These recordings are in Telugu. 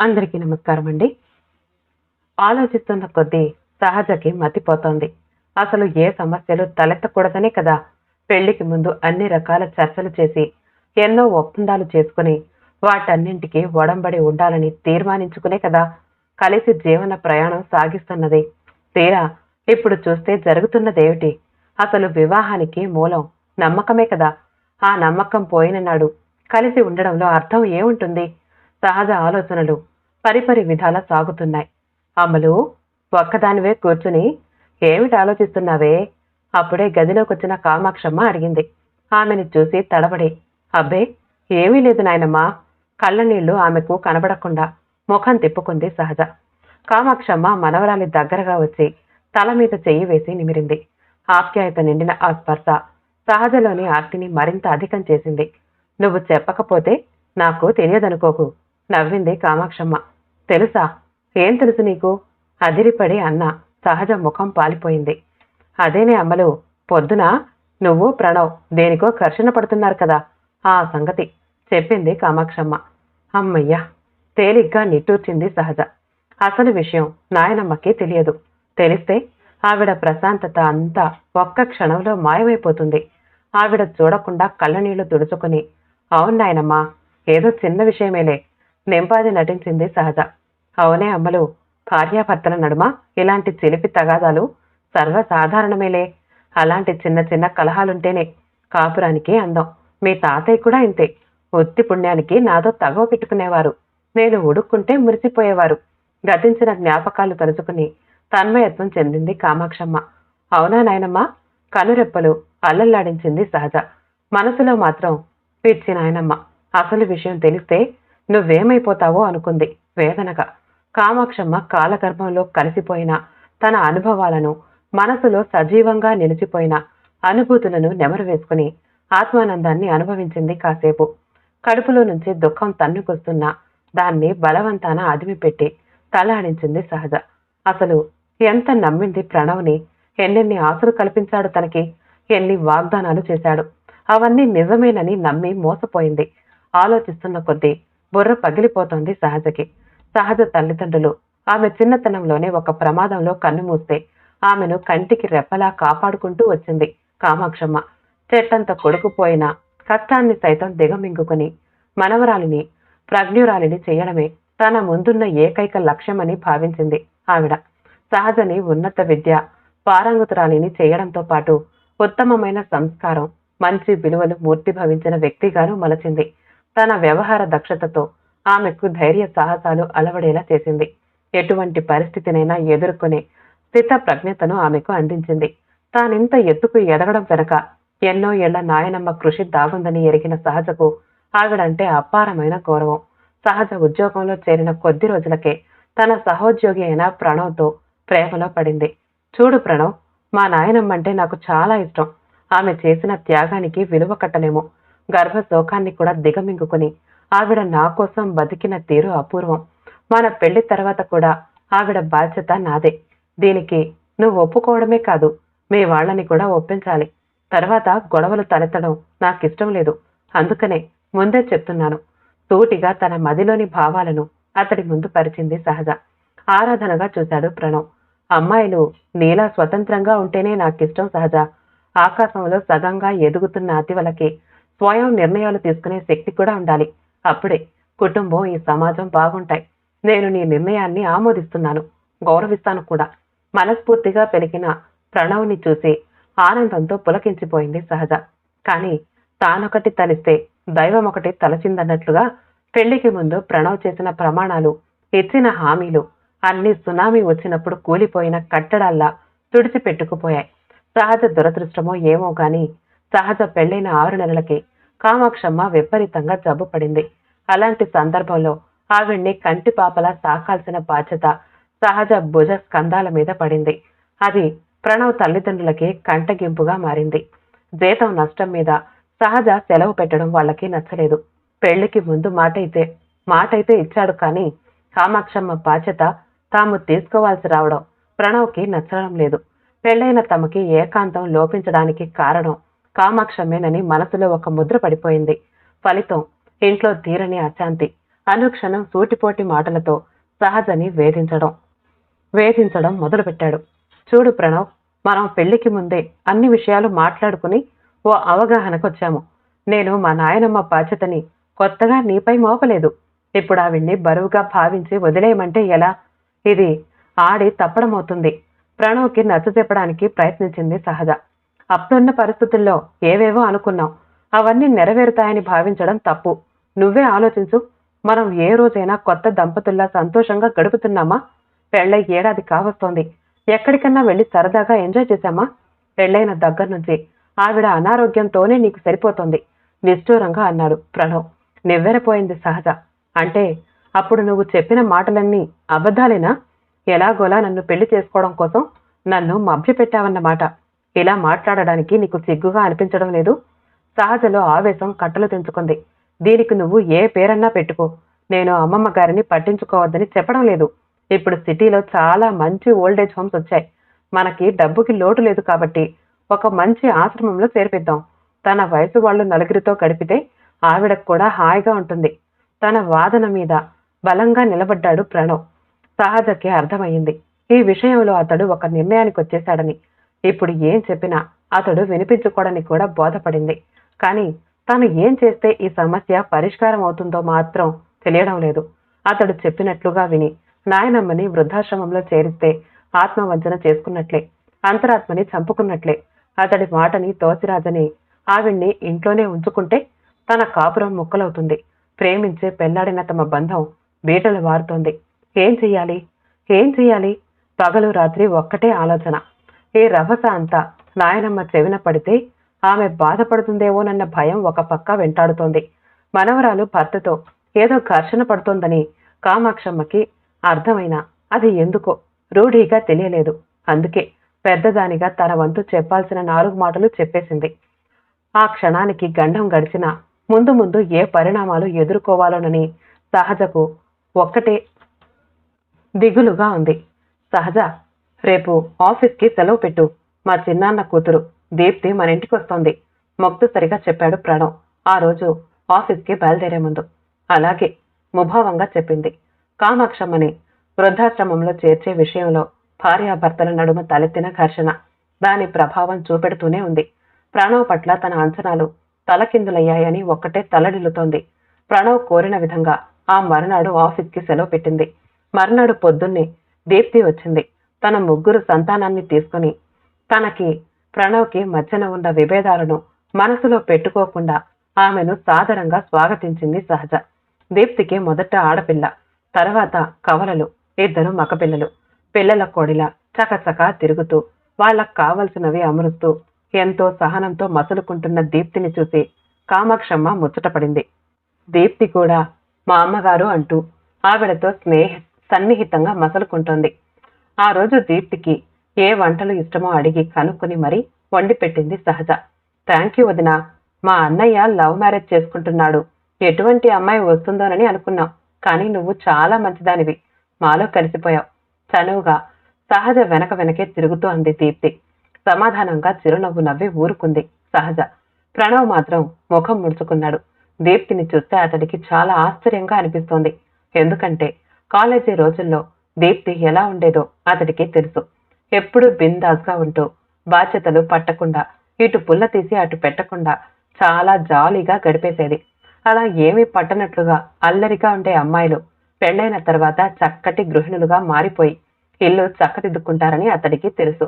అందరికీ నమస్కారం అండి. ఆలోచిస్తున్న కొద్దీ సహజకి మతిపోతోంది అసలు ఏ సమస్యలు తలెత్తకూడదనే కదా. పెళ్ళికి ముందు అన్ని రకాల చర్చలు చేసి ఎన్నో ఒప్పందాలు చేసుకుని వాటన్నింటికి ఒడంబడి ఉండాలని తీర్మానించుకునే కదా. కలిసి జీవన ప్రయాణం సాగిస్తున్నది. తీరా ఇప్పుడు చూస్తే జరుగుతున్నదేమిటి? అసలు వివాహానికి మూలం నమ్మకమే కదా. ఆ నమ్మకం పోయిన నాడు కలిసి ఉండడంలో అర్థం ఏముంటుంది? సహజ ఆలోచనలు పరిపరి విధాల సాగుతున్నాయి. అమలు ఒక్కదానివే కూర్చుని ఏమిటి ఆలోచిస్తున్నావే? అప్పుడే గదిలోకి వచ్చిన కామాక్షమ్మ అడిగింది. ఆమెని చూసి తడబడి అబ్బే ఏమీ లేదు నాయనమ్మా. కళ్ళనీళ్ళు ఆమెకు కనబడకుండా ముఖం తిప్పుకుంది సహజ. కామాక్షమ్మ మనవరాలి దగ్గరగా వచ్చి తల మీద చెయ్యి వేసి నిమిరింది. ఆప్యాయత నిండిన ఆ స్పర్శ సహజలోని ఆర్తిని మరింత అధికం చేసింది. నువ్వు చెప్పకపోతే నాకు తెలియదనుకోకు. నవ్వింది కామాక్షమ్మ. తెలుసా? ఏం తెలుసు నీకు? అదిరిపడి అన్న సహజ ముఖం పాలిపోయింది. అదేనే అమ్మలు పొద్దున నువ్వు ప్రణవ్ దేనికో ఘర్షణ పడుతున్నారు కదా ఆ సంగతి చెప్పింది కామాక్షమ్మ. అమ్మయ్యా తేలిగ్గా నిట్టూర్చింది సహజ. అసలు విషయం నాయనమ్మకి తెలియదు. తెలిస్తే ఆవిడ ప్రశాంతత అంతా ఒక్క క్షణంలో మాయమైపోతుంది. ఆవిడ చూడకుండా కళ్ళనీళ్ళు తుడుచుకుని అవును నాయనమ్మా ఏదో చిన్న విషయమేలే. నింపాది నటించింది సహజ. అవునే అమ్మలు భార్యాభర్తల నడుమ ఇలాంటి చిలిపి తగాదాలు సర్వసాధారణమేలే. అలాంటి చిన్న చిన్న కలహాలుంటేనే కాపురానికి అందం. మీ తాతయ్య కూడా ఇంతే. ఒత్తి పుణ్యానికి నాతో తగవ పెట్టుకునేవారు. నేను ఉడుక్కుంటే మురిసిపోయేవారు. గతించిన జ్ఞాపకాలు తలుచుకుని తన్మయత్వం చెందింది కామాక్షమ్మ. అవునా నాయనమ్మ? కనురెప్పలు అల్లల్లాడించింది సహజ. మనసులో మాత్రం పిచ్చి నాయనమ్మ. అసలు విషయం తెలిస్తే నువ్వేమైపోతావో అనుకుంది వేదనగా. కామాక్షమ్మ కాలగర్భంలో కలిసిపోయిన తన అనుభవాలను మనసులో సజీవంగా నిలిచిపోయిన అనుభూతులను నెమరు వేసుకుని ఆత్మానందాన్ని అనుభవించింది కాసేపు. కడుపులో నుంచి దుఃఖం తన్నుకొస్తున్నా దాన్ని బలవంతాన అదిమిపెట్టి తలాడించింది సహజ. అసలు ఎంత నమ్మింది ప్రణవ్ని? ఎన్నెన్ని ఆశలు కల్పించాడు తనకి? ఎన్ని వాగ్దానాలు చేశాడు? అవన్నీ నిజమేనని నమ్మి మోసపోయింది. ఆలోచిస్తున్న కొద్దీ బుర్ర పగిలిపోతోంది సహజకి. సహజ తల్లిదండ్రులు. ఆమె చిన్నతనంలోనే ఒక ప్రమాదంలో కన్ను మూస్తే ఆమెను కంటికి రెప్పలా కాపాడుకుంటూ వచ్చింది కామాక్షమ్మ. చెట్టంత కొడుకుపోయిన కష్టాన్ని సైతం దిగమింగుకుని మనవరాలిని ప్రజ్ఞురాలిని చేయడమే తన ముందున్న ఏకైక లక్ష్యమని భావించింది ఆవిడ. సహజని ఉన్నత విద్య పారంగతురాలిని చేయడంతో పాటు ఉత్తమమైన సంస్కారం మంచి విలువలు మూర్తిభవించిన వ్యక్తిగాను మలచింది. తన వ్యవహార దక్షతతో ఆమెకు ధైర్య సాహసాలు అలవడేలా చేసింది. ఎటువంటి పరిస్థితినైనా ఎదుర్కొనే స్థిత ప్రజ్ఞతను ఆమెకు అందించింది. తానింత ఎత్తుకు ఎదగడం వెనక ఎన్నో ఏళ్ళ నాయనమ్మ కృషి దాగుందని ఎరిగిన సహజకు ఆవిడంటే అపారమైన గౌరవం. సహజ ఉద్యోగంలో చేరిన కొద్ది రోజులకే తన సహోద్యోగి అయిన ప్రణవ్తో ప్రేమలో పడింది. చూడు ప్రణవ్ మా నాయనమ్మంటే నాకు చాలా ఇష్టం. ఆమె చేసిన త్యాగానికి విలువ కట్టలేము. గర్భ శోకాన్ని కూడా దిగమింగుకుని ఆవిడ నా కోసం బతికిన తీరు అపూర్వం. మన పెళ్ళి తర్వాత కూడా ఆవిడ బాధ్యత నాదే. దీనికి నువ్వు ఒప్పుకోవడమే కాదు మీ వాళ్ళని కూడా ఒప్పించాలి. తర్వాత గొడవలు తలెత్తడం నాకిష్టం లేదు. అందుకనే ముందే చెప్తున్నాను. సూటిగా తన మదిలోని భావాలను అతడి ముందు పరిచింది సహజ. ఆరాధనగా చూశాడు ప్రణవ్. అమ్మాయిలు నీలా స్వతంత్రంగా ఉంటేనే నాకిష్టం సహజ. ఆకాశంలో సగంగా ఎదుగుతున్న అతివలకి స్వయం నిర్ణయాలు తీసుకునే శక్తి కూడా ఉండాలి. అప్పుడే కుటుంబం ఈ సమాజం బాగుంటాయి. నేను నీ నిర్ణయాన్ని ఆమోదిస్తున్నాను. గౌరవిస్తాను కూడా. మనస్ఫూర్తిగా పెరిగిన ప్రణవ్ని చూసి ఆనందంతో పులకించిపోయింది సహజ. కానీ తానొకటి తలిస్తే దైవం ఒకటి తలచిందన్నట్లుగా పెళ్ళికి ముందు ప్రణవ్ చేసిన ప్రమాణాలు ఇచ్చిన హామీలు అన్ని సునామీ వచ్చినప్పుడు కూలిపోయిన కట్టడాల్లా తుడిచిపెట్టుకుపోయాయి. సహజ దురదృష్టమో ఏమో గాని సహజ పెళ్ళైన ఆరు నెలలకి కామాక్షమ్మ విపరీతంగా జబ్బు పడింది. అలాంటి సందర్భంలో ఆవిడ్ని కంటి పాపలా సాకాల్సిన బాధ్యత సహజ భుజ స్కంధాల మీద పడింది. అది ప్రణవ్ తల్లిదండ్రులకి కంటగింపుగా మారింది. జీతం నష్టం మీద సహజ సెలవు పెట్టడం వాళ్ళకి నచ్చలేదు. పెళ్ళికి ముందు మాట అయితే మాట అయితే ఇచ్చాడు కానీ కామాక్షమ్మ బాధ్యత తాము తీసుకోవాల్సి రావడం ప్రణవ్కి నచ్చడం లేదు. పెళ్ళైన తమకి ఏకాంతం లోపించడానికి కారణం కామాక్షమేనని మనసులో ఒక ముద్ర పడిపోయింది. ఫలితం ఇంట్లో తీరని అశాంతి అనుక్షణం సూటిపోటి మాటలతో సహజని వేధించడం. వేధించడం మొదలుపెట్టాడు. చూడు ప్రణవ్ మనం పెళ్ళికి ముందే అన్ని విషయాలు మాట్లాడుకుని ఓ అవగాహనకు వచ్చాము. నేను మా నాయనమ్మ బాధ్యతని కొత్తగా నీపై మోపలేదు. ఇప్పుడు ఆవిడ్ని బరువుగా భావించి వదిలేయమంటే ఎలా? ఇది ఆడి తప్పడమవుతుంది. ప్రణవ్కి నచ్చ చెప్పడానికి ప్రయత్నించింది సహజ. అప్పుడున్న పరిస్థితుల్లో ఏవేవో అనుకున్నాం. అవన్నీ నెరవేరుతాయని భావించడం తప్పు. నువ్వే ఆలోచించు మనం ఏ రోజైనా కొత్త దంపతుల్లా సంతోషంగా గడుపుతున్నామా? పెళ్ళై ఏడాది కావస్తోంది. ఎక్కడికన్నా వెళ్ళి సరదాగా ఎంజాయ్ చేశామా? పెళ్ళైన దగ్గర నుంచి. ఆవిడ అనారోగ్యంతోనే నీకు సరిపోతుంది. నిష్ఠూరంగా అన్నాడు ప్రణవ్. నివ్వెరపోయింది సహజ. అంటే అప్పుడు నువ్వు చెప్పిన మాటలన్నీ అబద్ధాలేనా? ఎలాగోలా నన్ను పెళ్ళి చేసుకోవడం కోసం నన్ను మభ్యపెట్టావన్నమాట. ఇలా మాట్లాడడానికి నీకు సిగ్గుగా అనిపించడం లేదు? సహజలో ఆవేశం కట్టలు తెంచుకుంది. దీనికి నువ్వు ఏ పేరన్నా పెట్టుకో. నేను అమ్మమ్మ గారిని పట్టించుకోవద్దని చెప్పడం లేదు. ఇప్పుడు సిటీలో చాలా మంచి ఓల్డేజ్ హోమ్స్ వచ్చాయి. మనకి డబ్బుకి లోటు లేదు కాబట్టి ఒక మంచి ఆశ్రమంలో చేర్పిద్దాం. తన వయసు వాళ్ళు నలుగురితో గడిపితే ఆవిడకు కూడా హాయిగా ఉంటుంది. తన వాదన మీద బలంగా నిలబడ్డాడు ప్రణవ్. సహజకి అర్థమయ్యింది. ఈ విషయంలో అతడు ఒక నిర్ణయానికి వచ్చేశాడని ఇప్పుడు ఏం చెప్పినా అతడు వినిపించుకోవడానికి కూడా బోధపడింది. కానీ తాను ఏం చేస్తే ఈ సమస్య పరిష్కారం అవుతుందో మాత్రం తెలియడం లేదు. అతడు చెప్పినట్లుగా విని నాయనమ్మని వృద్ధాశ్రమంలో చేరిస్తే ఆత్మవంచన చేసుకున్నట్లే అంతరాత్మని చంపుకున్నట్లే. అతడి మాటని తోచిరాజని ఆవిడ్ని ఇంట్లోనే ఉంచుకుంటే తన కాపురం ముక్కలవుతుంది. ప్రేమించే పెళ్ళాడిన తమ బంధం బీటలు వారుతోంది. ఏం చెయ్యాలి? ఏం చెయ్యాలి? పగలు రాత్రి ఒక్కటే ఆలోచన. ఏ రభస అంతా నాయనమ్మ చెవిన పడితే ఆమె బాధపడుతుందేమోనన్న భయం ఒక పక్క వెంటాడుతోంది. మనవరాలు భర్తతో ఏదో ఘర్షణ పడుతోందని కామాక్షమ్మకి అర్థమైనా అది ఎందుకో రూఢీగా తెలియలేదు. అందుకే పెద్దదానిగా తన వంతు చెప్పాల్సిన నాలుగు మాటలు చెప్పేసింది. ఆ క్షణానికి గండం గడిచినా ముందు ముందు ఏ పరిణామాలు ఎదుర్కోవాలోనని సహజకు ఒక్కటే దిగులుగా ఉంది. సహజ రేపు ఆఫీస్కి సెలవు పెట్టు. మా చిన్నాన్న కూతురు దీప్తి మన ఇంటికి వస్తోంది సరిగా చెప్పాడు ప్రణవ్. ఆ రోజు ఆఫీస్కి బయలుదేరే ముందు. అలాగే ముభావంగా చెప్పింది. కామాక్షమ్మని వృద్ధాశ్రమంలో చేర్చే విషయంలో భార్యాభర్తల నడుమ తలెత్తిన ఘర్షణ. దాని ప్రభావం చూపెడుతూనే ఉంది. ప్రణవ్ పట్ల తన అంచనాలు తలకిందులయ్యాయని ఒక్కటే తలడిల్లుతోంది. ప్రణవ్ కోరిన విధంగా ఆ మరునాడు ఆఫీస్కి సెలవు పెట్టింది. మర్నాడు పొద్దున్నే దీప్తి వచ్చింది. తన ముగ్గురు సంతానాన్ని తీసుకుని తనకి ప్రణవ్కి మధ్యన ఉన్న విభేదాలను మనసులో పెట్టుకోకుండా ఆమెను సాదరంగా స్వాగతించింది సహజ. దీప్తికి మొదట ఆడపిల్ల తర్వాత కవలలు ఇద్దరు మగపిల్లలు. పిల్లల కోడిలా చకచకా తిరుగుతూ వాళ్ళకు కావలసినవి అమరుస్తూ ఎంతో సహనంతో మసులుకుంటున్న దీప్తిని చూసి కామాక్షమ్మ ముచ్చటపడింది. దీప్తి కూడా మా అమ్మగారు అంటూ ఆవిడతో స్నేహ సన్నిహితంగా మసలుకుంటోంది. ఆ రోజు దీప్తికి ఏ వంటలు ఇష్టమో అడిగి కనుక్కుని మరీ వండి పెట్టింది సహజ. థ్యాంక్ యూ వదిన. మా అన్నయ్య లవ్ మ్యారేజ్ చేసుకుంటున్నాడు. ఎటువంటి అమ్మాయి వస్తుందోనని అనుకున్నాం. కానీ నువ్వు చాలా మంచిదానివి. మాలో కలిసిపోయావు. చనువుగా సహజ వెనక వెనకే తిరుగుతూ అంది దీప్తి. సమాధానంగా చిరునవ్వు నవ్వి ఊరుకుంది సహజ. ప్రణవ్ మాత్రం ముఖం ముడుచుకున్నాడు. దీప్తిని చూస్తే అతడికి చాలా ఆశ్చర్యంగా అనిపిస్తోంది. ఎందుకంటే కాలేజీ రోజుల్లో దీప్తి ఎలా ఉండేదో అతడికి తెలుసు. ఎప్పుడు బిందాస్గా ఉంటూ బాధ్యతలు పట్టకుండా ఇటు పుల్ల తీసి అటు పెట్టకుండా చాలా జాలీగా గడిపేసేది. అలా ఏమీ పట్టనట్లుగా అల్లరిగా ఉండే అమ్మాయిలు పెళ్ళైన తర్వాత చక్కటి గృహిణులుగా మారిపోయి ఇల్లు చక్కదిద్దుకుంటారని అతడికి తెలుసు.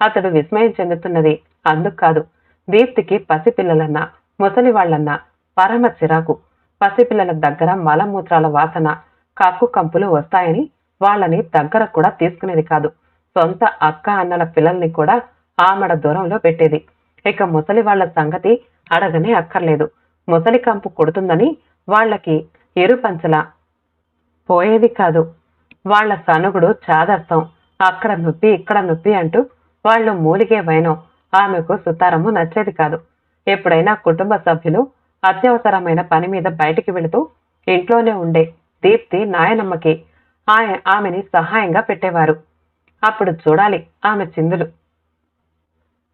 అతడు విస్మయం చెందుతున్నది అందుకు కాదు. దీప్తికి పసిపిల్లలన్నా ముసలి వాళ్ళన్నా పరమ చిరాకు. పసిపిల్లల దగ్గర మలమూత్రాల వాసన కక్కు కంపులు వస్తాయని వాళ్ళని దగ్గర కూడా తీసుకునేది కాదు. సొంత అక్క అన్నల పిల్లల్ని కూడా ఆమడ దూరంలో పెట్టేది. ఇక ముసలి వాళ్ళ సంగతి అడగనే అక్కర్లేదు. ముసలి కంపు కొడుతుందని వాళ్ళకి ఎరుపంచల పోయేది కాదు. వాళ్ళ సనుగుడు చాదర్థం అక్కడ నొప్పి ఇక్కడ నొప్పి అంటూ వాళ్ళు మూలిగే వైనం. ఆమెకు సుతారము నచ్చేది కాదు. ఎప్పుడైనా కుటుంబ సభ్యులు అత్యవసరమైన పని మీద బయటికి వెళుతూ ఇంట్లోనే ఉండే దీప్తి నాయనమ్మకి ఆమెని సహాయంగా పెట్టేవారు. అప్పుడు చూడాలి ఆమె చిందులు.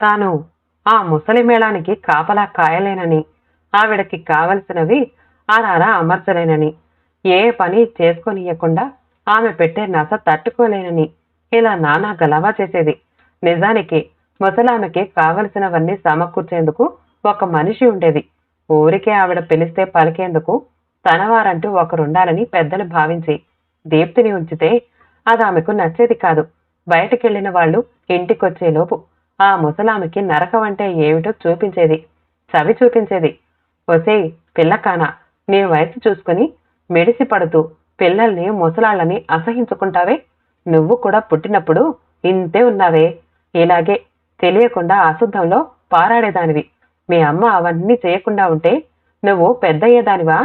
తాను ఆ ముసలి మేళానికి కాపలా కాయలేనని ఆవిడకి కావలసినవి ఆరారా అమర్చలేనని ఏ పని చేసుకోనియకుండా ఆమె పెట్టే నస తట్టుకోలేనని ఇలా నానా గలవా చేసేది. నిజానికి ముసలామెకి కావలసినవన్నీ సమకూర్చేందుకు ఒక మనిషి ఉండేది. ఊరికే ఆవిడ పిలిస్తే పలికేందుకు తనవారంటూ ఒకరుండాలని పెద్దలు భావించి దీప్తిని ఉంచితే అది ఆమెకు నచ్చేది కాదు. బయటకెళ్ళిన వాళ్ళు ఇంటికొచ్చేలోపు ఆ ముసలామెకి నరకం అంటే ఏమిటో చూపించేది. చవి చూపించేది. ఒసేయ్ పిల్లకానా నీ వయసు చూసుకుని మెడిసి పడుతూ పిల్లల్ని ముసలాళ్ళని అసహించుకుంటావే? నువ్వు కూడా పుట్టినప్పుడు ఇంతే ఉన్నావే. ఇలాగే తెలియకుండా అశుద్ధంలో పారాడేదానివి. మీ అమ్మ అవన్నీ చేయకుండా ఉంటే నువ్వు పెద్దయ్యేదానివా?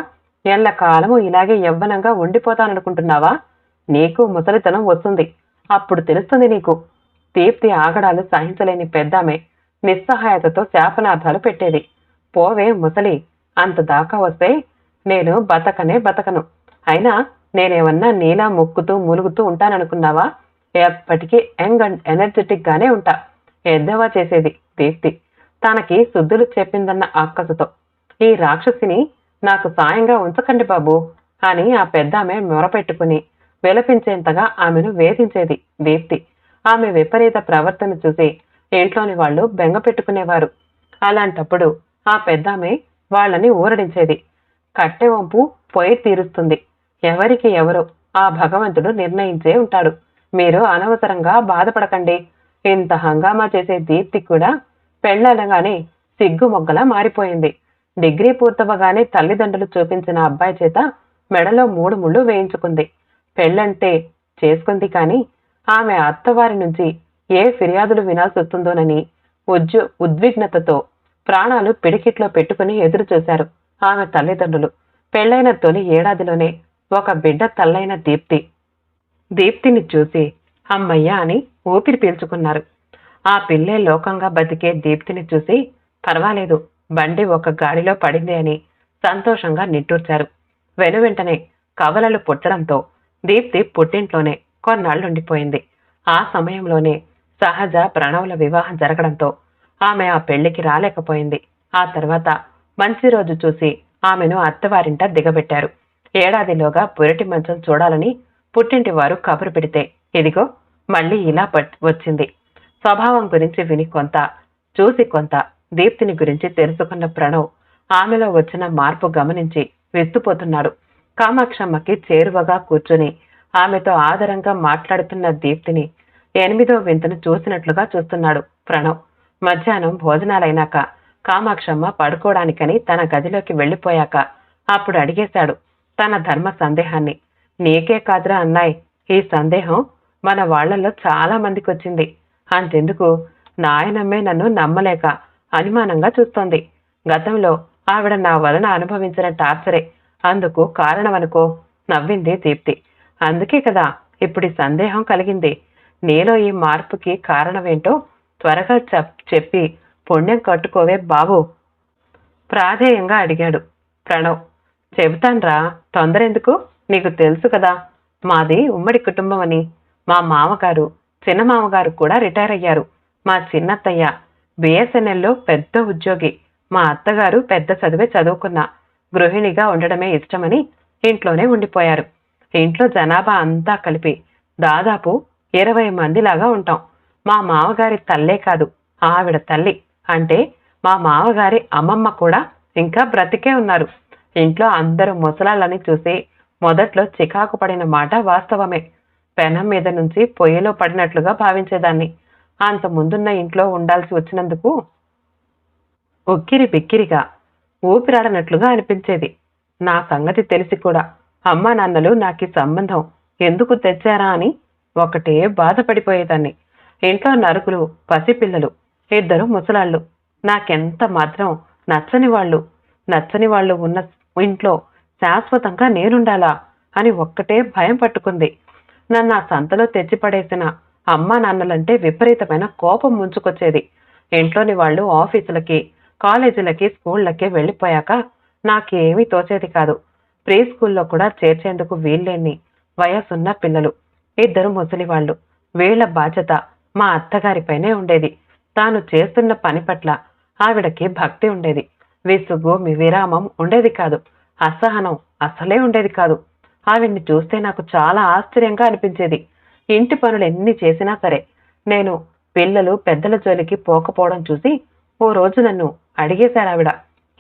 ఎల్లకాలము ఇలాగే యవ్వనంగా ఉండిపోతాననుకుంటున్నావా? నీకు ముసలితనం వస్తుంది. అప్పుడు తెలుస్తుంది నీకు. దీప్తి ఆగడాలు సహించలేని పెద్దామె నిస్సహాయతతో శాపనార్థాలు పెట్టేది. పోవే ముసలి అంత దాకా వస్తే నేను బతకనే బతకను. అయినా నేనేమన్నా నీలా మొక్కుతూ ములుగుతూ ఉంటాననుకున్నావా? ఎప్పటికీ యంగ్ అండ్ ఎనర్జెటిక్గానే ఉంటా. ఎద్దవా చేసేది దీప్తి తనకి శుద్ధులు చెప్పిందన్న అక్కసుతో. ఈ రాక్షసిని నాకు సాయంగా ఉంచకండి బాబు అని ఆ పెద్దామె మొరపెట్టుకుని విలపించేంతగా ఆమెను వేధించేది దీప్తి. ఆమె విపరీత ప్రవర్తన చూసి ఇంట్లోని వాళ్ళు బెంగ పెట్టుకునేవారు. అలాంటప్పుడు ఆ పెద్దామె వాళ్ళని ఊరడించేది. కట్టె వంపు పొయ్యి తీరుస్తుంది. ఎవరికి ఎవరు ఆ భగవంతుడు నిర్ణయించే ఉంటాడు. మీరు అనవసరంగా బాధపడకండి. ఇంత హంగామా చేసే దీప్తి కూడా పెళ్ళనగానే సిగ్గు మొగ్గలా మారిపోయింది. డిగ్రీ పూర్తవగానే తల్లిదండ్రులు చూపించిన అబ్బాయి చేత మెడలో మూడు ముళ్ళు వేయించుకుంది. పెళ్ళంటే చేసుకుంది కాని ఆమె అత్తవారి నుంచి ఏ ఫిర్యాదులు వినాల్సి వస్తుందోనని ఉజ్జు ఉద్విగ్నతతో ప్రాణాలు పిడికిట్లో పెట్టుకుని ఎదురు చూశారు ఆమె తల్లిదండ్రులు. పెళ్ళైన తొలి ఏడాదిలోనే ఒక బిడ్డ తల్లైన దీప్తి. దీప్తిని చూసి అమ్మయ్య అని ఊపిరి పీల్చుకున్నారు. ఆ పిల్లే లోకంగా బతికే దీప్తిని చూసి పర్వాలేదు బండి ఒక గాడిలో పడింది అని సంతోషంగా నిట్టూర్చారు. వెను వెంటనే కవలలు పుట్టడంతో దీప్తి పుట్టింట్లోనే కొన్నాళ్ళుండిపోయింది ఆ సమయంలోనే సహజ ప్రణవుల వివాహం జరగడంతో ఆమె ఆ పెళ్ళికి రాలేకపోయింది. ఆ తర్వాత మంచి రోజు చూసి ఆమెను అత్తవారింట దిగబెట్టారు. ఏడాదిలోగా పురిటి మంచం చూడాలని పుట్టింటి వారు కబురు పెడితే ఇదిగో మళ్ళీ ఇలా వచ్చింది. స్వభావం గురించి విని కొంత చూసి కొంత దీప్తిని గురించి తెలుసుకున్న ప్రణవ్ ఆమెలో వచ్చిన మార్పు గమనించి విస్తుపోతున్నాడు కామాక్షమ్మకి చేరువగా కూర్చుని ఆమెతో ఆదరంగా మాట్లాడుతున్న దీప్తిని ఎనిమిదో వింతను చూసినట్లుగా చూస్తున్నాడు ప్రణవ్. మధ్యాహ్నం భోజనాలైనాక కామాక్షమ్మ పడుకోవడానికని తన గదిలోకి వెళ్ళిపోయాక అప్పుడు అడిగేశాడు తన ధర్మ సందేహాన్ని. నీకే కాదురా అన్నాయ్ ఈ సందేహం మన వాళ్ళలో చాలా మందికి వచ్చింది అంతెందుకు? నాయనమ్మే నన్ను నమ్మలేక అనుమానంగా చూస్తోంది. గతంలో ఆవిడ నా వలన అనుభవించిన టార్చరే. అందుకు కారణమనుకో నవ్వింది దీప్తి. అందుకే కదా ఇప్పుడు సందేహం కలిగింది. నీలో ఈ మార్పుకి కారణమేంటో త్వరగా చెప్ చెప్పి పుణ్యం కట్టుకోవే బాబు. ప్రాధేయంగా అడిగాడు ప్రణవ్. చెబుతాన్రా తొందర ఎందుకు నీకు తెలుసు కదా మాది ఉమ్మడి కుటుంబం అని మా మామగారు చిన్న మామగారు కూడా రిటైర్ అయ్యారు. మా చిన్నత్తయ్య బిఎస్ఎన్ఎల్లో పెద్ద ఉద్యోగి. మా అత్తగారు పెద్ద చదివే చదువుకున్న. గృహిణిగా ఉండడమే ఇష్టమని ఇంట్లోనే ఉండిపోయారు. ఇంట్లో జనాభా అంతా కలిపి దాదాపు ఇరవై మందిలాగా ఉంటాం. మా మామగారి తల్లే కాదు ఆవిడ తల్లి. అంటే మా మామగారి అమ్మమ్మ కూడా ఇంకా బ్రతికే ఉన్నారు. ఇంట్లో అందరూ ముసలాళ్ళని చూసి మొదట్లో చికాకు పడిన మాట వాస్తవమే. పెనం మీద నుంచి పొయ్యిలో పడినట్లుగా భావించేదాన్ని. అంత ముందున్న ఇంట్లో ఉండాల్సి వచ్చినందుకు ఒక్కిరి బిక్కిరిగా ఊపిరాడనట్లుగా అనిపించేది. నా సంగతి తెలిసి కూడా అమ్మా నాన్నలు నాకు ఈ సంబంధం ఎందుకు తెచ్చారా అని ఒకటే బాధపడిపోయేదాన్ని. ఇంట్లో నరుకులు పసిపిల్లలు ఇద్దరు ముసలాళ్ళు. నాకెంత మాత్రం నచ్చని వాళ్ళు నచ్చని వాళ్ళు ఉన్న ఇంట్లో శాశ్వతంగా నేనుండాలా అని ఒక్కటే భయం పట్టుకుంది. నన్ను ఆ సంతలో తెచ్చిపడేసిన అమ్మా నాన్నలంటే విపరీతమైన కోపం ముంచుకొచ్చేది. ఇంట్లోని వాళ్ళు ఆఫీసులకి కాలేజీలకి స్కూళ్ళకి వెళ్ళిపోయాక నాకేమీ తోచేది కాదు. ప్రీ స్కూల్లో కూడా చేర్చేందుకు వీల్లేని వయసున్న పిల్లలు. ఇద్దరు ముసలివాళ్ళు వీళ్ళ బాధ్యత మా అత్తగారిపైనే ఉండేది. తాను చేస్తున్న పని పట్ల ఆవిడకి భక్తి ఉండేది. విసుగు మీ విరామం ఉండేది కాదు. అసహనం అసలే ఉండేది కాదు. ఆవిడ్ని చూస్తే నాకు చాలా ఆశ్చర్యంగా అనిపించేది. ఇంటి పనులు ఎన్ని చేసినా సరే నేను పిల్లలు పెద్దల జోలికి పోకపోవడం చూసి ఓ రోజు నన్ను అడిగేశారావిడ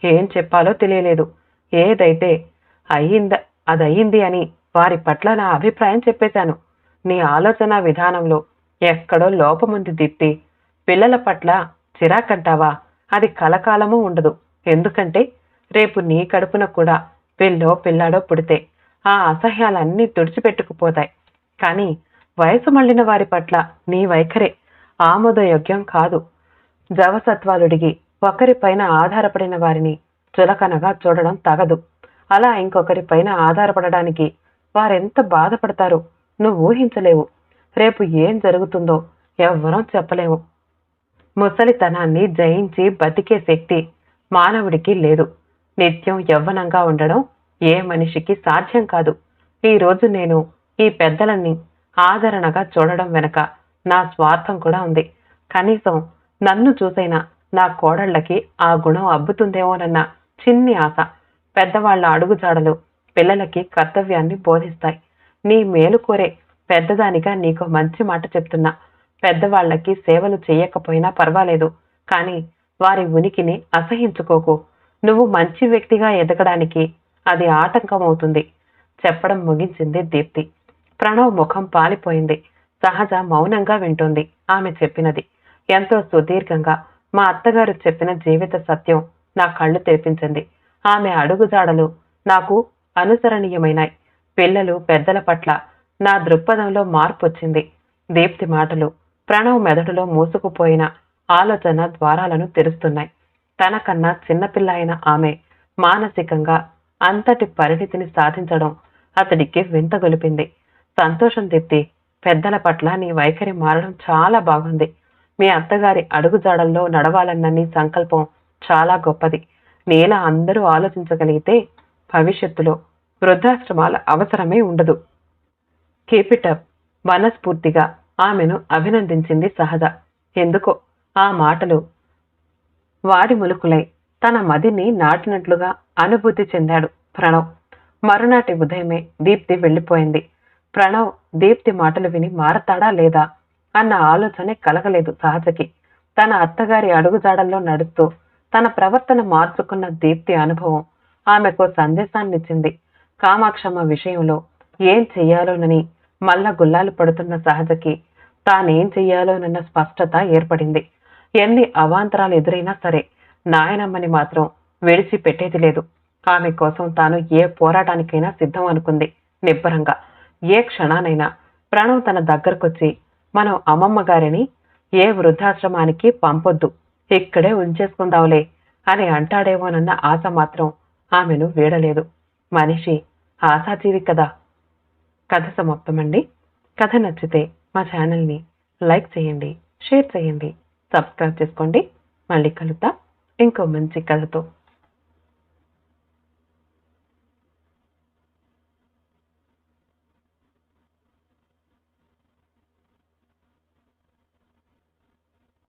ఏం చెప్పాలో తెలియలేదు. ఏదైతే అయ్యింద అది అని వారి పట్ల నా అభిప్రాయం చెప్పేశాను. నీ ఆలోచన విధానంలో ఎక్కడో లోపముంది దీప్తి. పిల్లల పట్ల చిరాకంటావా అది కలకాలము ఉండదు. ఎందుకంటే రేపు నీ కడుపున కూడా పిల్లో పిల్లాడో పుడితే ఆ అసహ్యాలన్నీ తుడిచిపెట్టుకుపోతాయి. కానీ వయసు మళ్ళిన వారి పట్ల నీ వైఖరే ఆమోదయోగ్యం కాదు. జవసత్వాలుడిగి ఒకరిపైన ఆధారపడిన వారిని చులకనగా చూడడం తగదు. అలా ఇంకొకరిపైన ఆధారపడడానికి వారెంత బాధపడతారో నువ్వు ఊహించలేవు. రేపు ఏం జరుగుతుందో ఎవ్వరం చెప్పలేము ముసలితనాన్ని జయించి బతికే శక్తి మానవుడికి లేదు. నిత్యం యవ్వనంగా ఉండడం ఏ మనిషికి సాధ్యం కాదు. ఈరోజు నేను ఈ పెద్దలని ఆదరణగా చూడడం వెనక నా స్వార్థం కూడా ఉంది. కనీసం నన్ను చూసైనా నా కోడళ్ళకి ఆ గుణం అబ్బుతుందేమోనన్న చిన్ని ఆశ పెద్దవాళ్ళ అడుగుజాడలు పిల్లలకి కర్తవ్యాన్ని బోధిస్తాయి. నీ మేలు కోరే పెద్దదానిగా నీకు మంచి మాట చెప్తున్నా. పెద్దవాళ్ళకి సేవలు చేయకపోయినా పర్వాలేదు. కానీ వారి ఉనికిని అసహించుకోకు. నువ్వు మంచి వ్యక్తిగా ఎదగడానికి అది ఆటంకం అవుతుంది చెప్పడం ముగించింది దీప్తి. ప్రణవ్ ముఖం పాలిపోయింది. సహజ మౌనంగా వింటుంది ఆమె చెప్పినది. ఎంతో సుదీర్ఘంగా మా అత్తగారు చెప్పిన జీవిత సత్యం నా కళ్ళు తెరిపించింది. ఆమె అడుగుజాడలు నాకు అనుసరణీయమైనాయి. పిల్లలు పెద్దల పట్ల నా దృక్పథంలో మార్పు వచ్చింది దీప్తి మాటలు ప్రణవ్ మెదడులో మూసుకుపోయిన ఆలోచన ద్వారాలను తెరుస్తున్నాయి. తనకన్నా చిన్నపిల్ల అయిన ఆమె మానసికంగా అంతటి పరిణితిని సాధించడం అతడికి వింత గొలిపింది. సంతోషం దీప్తి. పెద్దల పట్ల నీ వైఖరి మారడం చాలా బాగుంది. మీ అత్తగారి అడుగుజాడల్లో నడవాలన్న నీ సంకల్పం చాలా గొప్పది. నేల అందరూ ఆలోచించగలిగితే భవిష్యత్తులో వృద్ధాశ్రమాల అవసరమే ఉండదు. కేపిటప్ మనస్ఫూర్తిగా ఆమెను అభినందించింది సహజ. ఎందుకో ఆ మాటలు వాడి ములుకులై తన మదిని నాటినట్లుగా అనుభూతి చెందాడు ప్రణవ్. మరునాటి ఉదయమే దీప్తి వెళ్ళిపోయింది. ప్రణవ్ దీప్తి మాటలు విని మారతాడా లేదా అన్న ఆలోచనే కలగలేదు సహజకి. తన అత్తగారి అడుగుజాడల్లో నడుస్తూ తన ప్రవర్తన మార్చుకున్న దీప్తి అనుభవం ఆమెకు సందేశాన్నిచ్చింది. కామాక్షమ్మ విషయంలో ఏం చెయ్యాలోనని మల్ల గుల్లాలు పడుతున్న సహజకి తానేం చెయ్యాలోనన్న స్పష్టత ఏర్పడింది. ఎన్ని అవాంతరాలు ఎదురైనా సరే నాయనమ్మని మాత్రం విడిచిపెట్టేది లేదు. ఆమె కోసం తాను ఏ పోరాటానికైనా సిద్ధం అనుకుంది నిబ్బరంగా. ఏ క్షణానైనా ప్రణవ్ తన దగ్గరకొచ్చి మనం అమ్మమ్మ గారిని ఏ వృద్ధాశ్రమానికి పంపొద్దు ఇక్కడే ఉంచేసుకుందాంలే అని అంటాడేమోనన్న ఆశ మాత్రం ఆమెను వీడలేదు. మనిషి ఆశాజీవి కదా. కథ సమాప్తమండి. కథ నచ్చితే మా ఛానల్ని లైక్ చేయండి షేర్ చేయండి సబ్స్క్రైబ్ చేసుకోండి. మళ్ళీ కలుద్దాం. ఇంకో మంచి కథతో.